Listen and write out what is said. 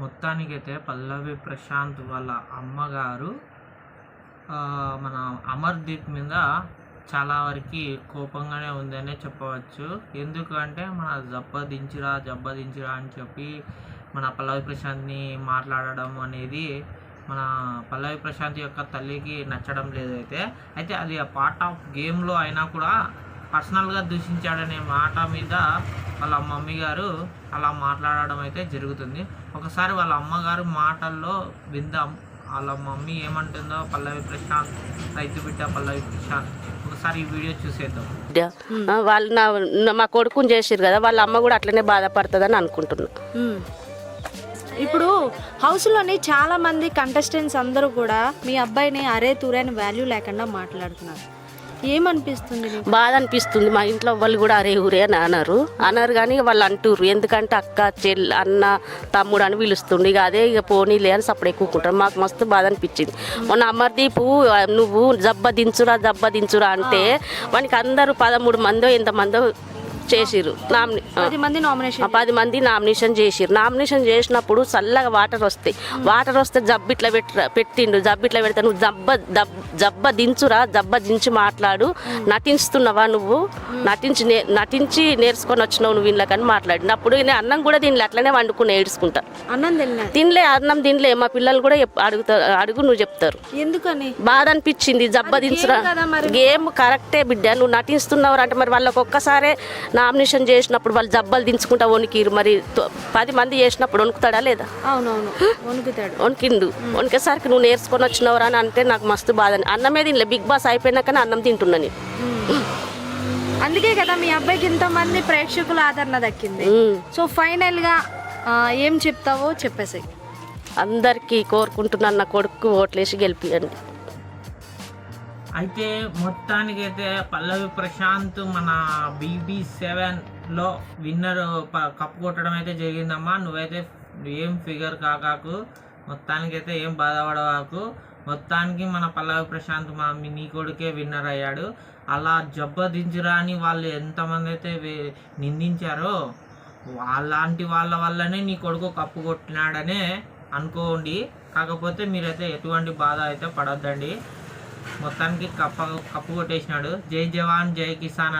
మొత్తానికైతే పల్లవి ప్రశాంత్ వాళ్ళ అమ్మగారు మన అమర్దీప్ మీద చాలా వరకు కోపంగానే ఉందనే చెప్పవచ్చు. ఎందుకంటే మన జబ్బదించిరా జబ్బదించిరా అని చెప్పి మన పల్లవి ప్రశాంత్ని మాట్లాడడం అనేది మన పల్లవి ప్రశాంత్ యొక్క తల్లికి నచ్చడం లేదైతే అయితే. అది ఆ పార్ట్ ఆఫ్ గేమ్లో అయినా కూడా పర్సనల్గా దూషించాడనే మాట మీద వాళ్ళ మమ్మీ గారు అలా మాట్లాడడం అయితే జరుగుతుంది. ఒకసారి వాళ్ళ అమ్మగారు మాటల్లో విందాం. వాళ్ళ మమ్మీ ఏమంటుందో పల్లవి ప్రశాంత్ రైతు బిడ్డ పల్లవి ప్రశాంత్. ఒకసారి ఈ వీడియో చూసేద్దాం. వాళ్ళు నా మా కొడుకుని చేసిరు కదా వాళ్ళ అమ్మ కూడా అట్లనే బాధపడుతుందని అనుకుంటున్నా. ఇప్పుడు హౌస్లోని చాలా మంది కంటెస్టెంట్స్ అందరూ కూడా మీ అబ్బాయిని అరే తూరే అని వాల్యూ లేకుండా మాట్లాడుతున్నారు. ఏమనిపిస్తుంది బాధ అనిపిస్తుంది మా ఇంట్లో వాళ్ళు కూడా అరే ఊరే అని అన్నారు. అన్నారు కానీ వాళ్ళు అంటుర్రు. ఎందుకంటే అక్క చెల్లి అన్న తమ్ముడు అని పిలుస్తుండే. ఇక అదే ఇక పోనీలే అని సప్పుడు ఎక్కుకుంటారు మాకు మస్తు బాధ అనిపించింది మొన్న అమర్దీప్ నువ్వు జబ్బ దించురా జబ్బ దించురా అంటే వానికి అందరూ పదమూడు మందో ఎంతమందో మంది నామినేషన్ పది మంది నామినేషన్ చేసిర్రు. నామినేషన్ చేసినప్పుడు చల్లగా వాటర్ వస్తాయి వాటర్ వస్తే జబ్బు ఇట్లా పెట్ పెట్టిండు. జబ్బు ఇట్లా పెడతా నువ్వు జబ్బ జబ్బ దించురా జబ్బ దించి మాట్లాడు. నటిస్తున్నావా నువ్వు? నటించి నటించి నేర్చుకొని వచ్చినావు నువ్వు వీళ్ళకని మాట్లాడి అప్పుడు నేను అన్నం కూడా దీనిలో అట్లనే వండుకుని ఏడ్చుకుంటా. అన్నం తినలే. అన్నం తినలే. మా పిల్లలు కూడా అడుగుతారు అడుగు నువ్వు చెప్తారు. ఎందుకని? బాధ అనిపించింది జబ్బ దించురా. గేమ్ కరెక్టే బిడ్డ నువ్వు నటిస్తున్నావు అంటే మరి వాళ్ళకి ఒక్కసారే నామినేషన్ చేసినప్పుడు వాళ్ళు జబ్బలు దించుకుంటా వణికిరు మరి పది మంది చేసినప్పుడు వణుకుతాడా లేదా? అవునవును వణుకుతాడు. వణికిండు. వణికేసరికి నువ్వు నేర్చుకొని వచ్చినవరా అని అంటే నాకు మస్తు బాధ అని. అన్నమే తినలే బిగ్ బాస్ అయిపోయినాకనే అన్నం తింటున్నా నేను. అందుకే కదా మీ అబ్బాయికి ఇంతమంది ప్రేక్షకుల ఆదరణ దక్కింది. సో ఫైనల్గా ఆ, ఏం చెప్తావో చెప్పేసి అందరికీ కోరుకుంటున్నాను నా కొడుకు ఓట్లేసి గెలిపియండి. అయితే మొత్తానికైతే పల్లవి ప్రశాంత్ మన బీబీ సెవెన్లో విన్నర్ కప్పు కొట్టడం అయితే జరిగిందమ్మా. నువ్వైతే ఏం ఫిగర్ కాకాకు మొత్తానికైతే ఏం బాధపడవాకు. మొత్తానికి మన పల్లవి ప్రశాంత్ మా నీ కొడుకే విన్నర్ అయ్యాడు. అలా జబ్బదించురా అని వాళ్ళు ఎంతమంది అయితే నిందించారో అలాంటి వాళ్ళ వల్లనే నీ కొడుకు కప్పు కొట్టినాడనే అనుకోండి. కాకపోతే మీరైతే ఎటువంటి బాధ అయితే పడొద్దండి. మొత్తానికి కప్ప కప్పు కొట్టేసినాడు. జై జవాన్ జై కిసాన్